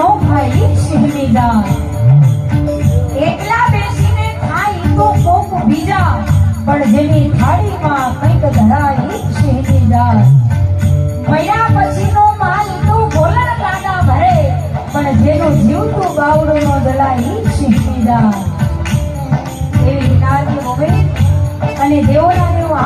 નો ભાઈ સિંહની દાન એકલા બેસીને ખાઈ તો કોક બીજા, પણ જેની થાળીમાં કંઈક ધરાઈ સિંહની દાન મયા પછીનો માલ તો બોલણ કાના ભરે, પણ જેનો જીવતું બાવડો નો દલાઈ સિંહની દાન એવી નાની ઉમેદ અને દેવોના દેવો